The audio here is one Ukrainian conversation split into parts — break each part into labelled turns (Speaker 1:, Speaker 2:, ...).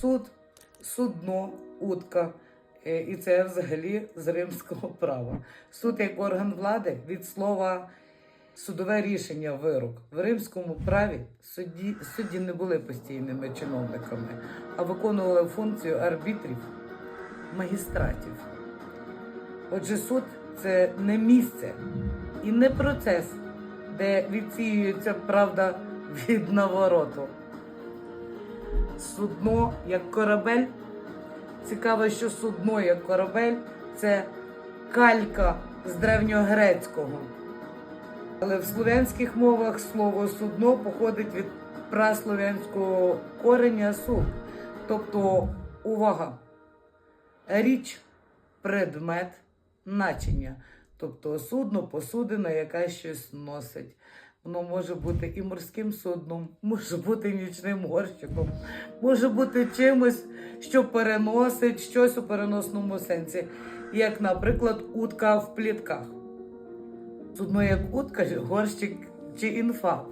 Speaker 1: суд, судно, утка. Е, І це взагалі з римського права. Суд як орган влади від слова судове рішення вирок. В римському праві судді, судді не були постійними чиновниками, а виконували функцію арбітрів, магістратів. Отже, суд це не місце і не процес, де відсіюється правда від навороту. Судно як корабель. Цікаво, що судно як корабель це калька з древньогрецького. Але в слов'янських мовах слово судно походить від праслов'янського кореня суд. Тобто увага, річ, предмет, начиння. Тобто судно, посудина, яка щось носить. Воно може бути і морським судном, може бути нічним горщиком, може бути чимось, що переносить щось у переносному сенсі, як, наприклад, утка в плітках. Судно як утка, горщик чи інфа.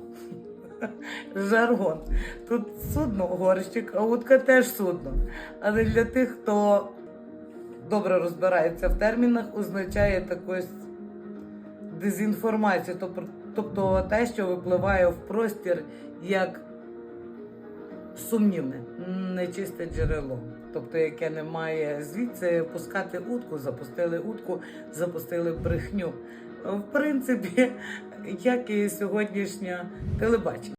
Speaker 1: Жаргон. Тут судно горщик, а утка теж судно. Але для тих, хто добре розбирається в термінах, означає також дезінформацію, тобто, те, що випливає в простір як сумнівне, нечисте джерело. Тобто, яке не має звідси пускати утку, запустили утку, запустили брехню. В принципі, як і сьогоднішнє телебачення.